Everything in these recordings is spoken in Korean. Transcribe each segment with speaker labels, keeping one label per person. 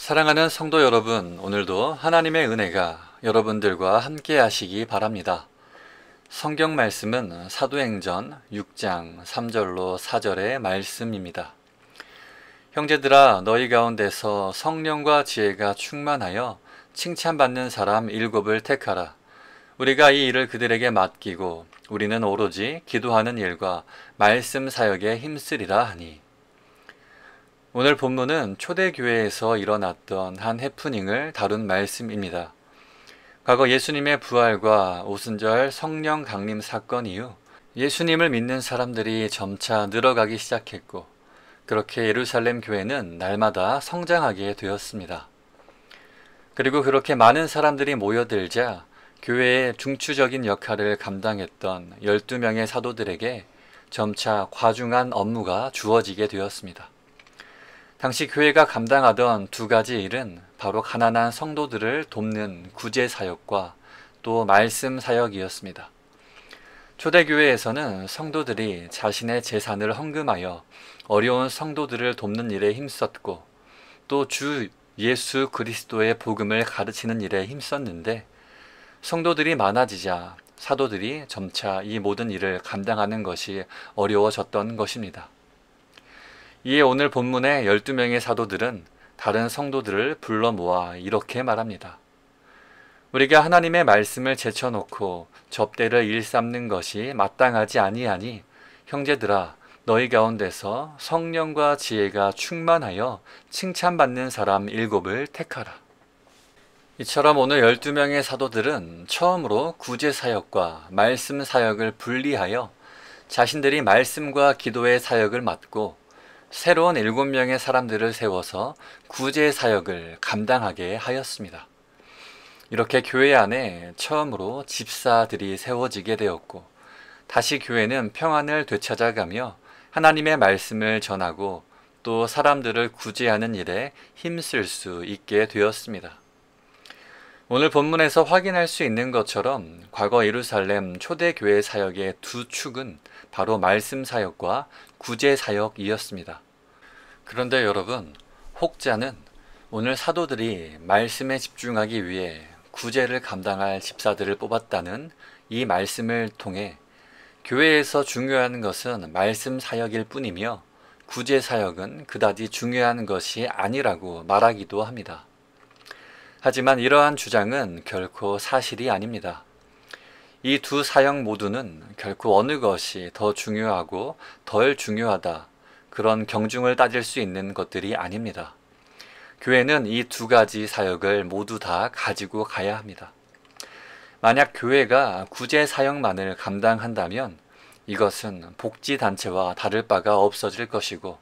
Speaker 1: 사랑하는 성도 여러분, 오늘도 하나님의 은혜가 여러분들과 함께 하시기 바랍니다. 성경 말씀은 사도행전 6장 3절로 4절의 말씀입니다. 형제들아, 너희 가운데서 성령과 지혜가 충만하여 칭찬받는 사람 일곱을 택하라. 우리가 이 일을 그들에게 맡기고 우리는 오로지 기도하는 일과 말씀 사역에 힘쓰리라 하니. 오늘 본문은 초대교회에서 일어났던 한 해프닝을 다룬 말씀입니다. 과거 예수님의 부활과 오순절 성령 강림 사건 이후 예수님을 믿는 사람들이 점차 늘어가기 시작했고, 그렇게 예루살렘 교회는 날마다 성장하게 되었습니다. 그리고 그렇게 많은 사람들이 모여들자 교회의 중추적인 역할을 감당했던 12명의 사도들에게 점차 과중한 업무가 주어지게 되었습니다. 당시 교회가 감당하던 두 가지 일은 바로 가난한 성도들을 돕는 구제 사역과 또 말씀 사역이었습니다. 초대교회에서는 성도들이 자신의 재산을 헌금하여 어려운 성도들을 돕는 일에 힘썼고 또 주 예수 그리스도의 복음을 가르치는 일에 힘썼는데 성도들이 많아지자 사도들이 점차 이 모든 일을 감당하는 것이 어려워졌던 것입니다. 이에 오늘 본문의 12명의 사도들은 다른 성도들을 불러 모아 이렇게 말합니다. 우리가 하나님의 말씀을 제쳐놓고 접대를 일삼는 것이 마땅하지 아니하니 형제들아 너희 가운데서 성령과 지혜가 충만하여 칭찬받는 사람 일곱을 택하라. 이처럼 오늘 12명의 사도들은 처음으로 구제 사역과 말씀 사역을 분리하여 자신들이 말씀과 기도의 사역을 맡고 새로운 일곱 명의 사람들을 세워서 구제 사역을 감당하게 하였습니다. 이렇게 교회 안에 처음으로 집사들이 세워지게 되었고, 다시 교회는 평안을 되찾아가며 하나님의 말씀을 전하고 또 사람들을 구제하는 일에 힘쓸 수 있게 되었습니다. 오늘 본문에서 확인할 수 있는 것처럼 과거 예루살렘 초대교회 사역의 두 축은 바로 말씀 사역과 구제 사역이었습니다. 그런데 여러분, 혹자는 오늘 사도들이 말씀에 집중하기 위해 구제를 감당할 집사들을 뽑았다는 이 말씀을 통해 교회에서 중요한 것은 말씀 사역일 뿐이며 구제 사역은 그다지 중요한 것이 아니라고 말하기도 합니다. 하지만 이러한 주장은 결코 사실이 아닙니다. 이 두 사역 모두는 결코 어느 것이 더 중요하고 덜 중요하다 그런 경중을 따질 수 있는 것들이 아닙니다. 교회는 이 두 가지 사역을 모두 다 가지고 가야 합니다. 만약 교회가 구제 사역만을 감당한다면 이것은 복지단체와 다를 바가 없어질 것이고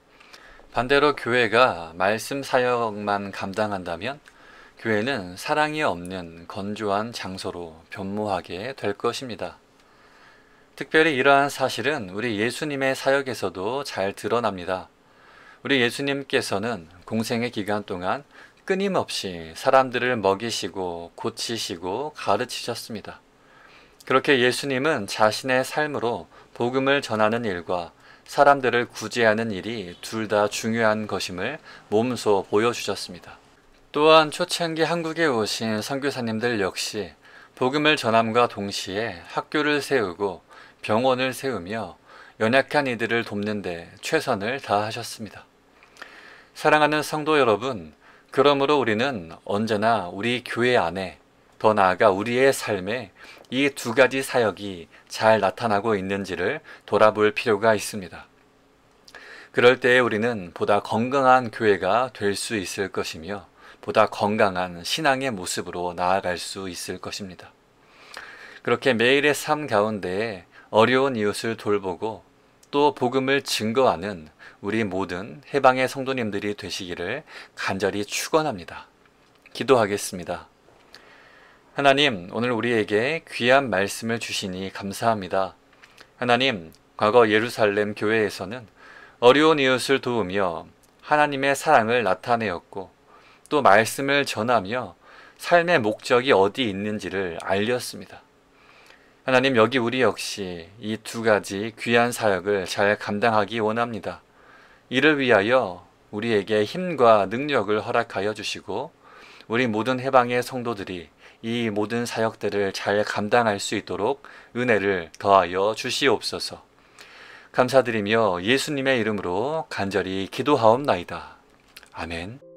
Speaker 1: 반대로 교회가 말씀 사역만 감당한다면 교회는 사랑이 없는 건조한 장소로 변모하게 될 것입니다. 특별히 이러한 사실은 우리 예수님의 사역에서도 잘 드러납니다. 우리 예수님께서는 공생의 기간 동안 끊임없이 사람들을 먹이시고 고치시고 가르치셨습니다. 그렇게 예수님은 자신의 삶으로 복음을 전하는 일과 사람들을 구제하는 일이 둘 다 중요한 것임을 몸소 보여주셨습니다. 또한 초창기 한국에 오신 선교사님들 역시 복음을 전함과 동시에 학교를 세우고 병원을 세우며 연약한 이들을 돕는 데 최선을 다하셨습니다. 사랑하는 성도 여러분, 그러므로 우리는 언제나 우리 교회 안에 더 나아가 우리의 삶에 이 두 가지 사역이 잘 나타나고 있는지를 돌아볼 필요가 있습니다. 그럴 때에 우리는 보다 건강한 교회가 될 수 있을 것이며 보다 건강한 신앙의 모습으로 나아갈 수 있을 것입니다. 그렇게 매일의 삶 가운데 어려운 이웃을 돌보고 또 복음을 증거하는 우리 모든 해방의 성도님들이 되시기를 간절히 축원합니다. 기도하겠습니다. 하나님, 오늘 우리에게 귀한 말씀을 주시니 감사합니다. 하나님, 과거 예루살렘 교회에서는 어려운 이웃을 도우며 하나님의 사랑을 나타내었고 또 말씀을 전하며 삶의 목적이 어디 있는지를 알렸습니다. 하나님 여기 우리 역시 이 두 가지 귀한 사역을 잘 감당하기 원합니다. 이를 위하여 우리에게 힘과 능력을 허락하여 주시고 우리 모든 해방의 성도들이 이 모든 사역들을 잘 감당할 수 있도록 은혜를 더하여 주시옵소서. 감사드리며 예수님의 이름으로 간절히 기도하옵나이다. 아멘.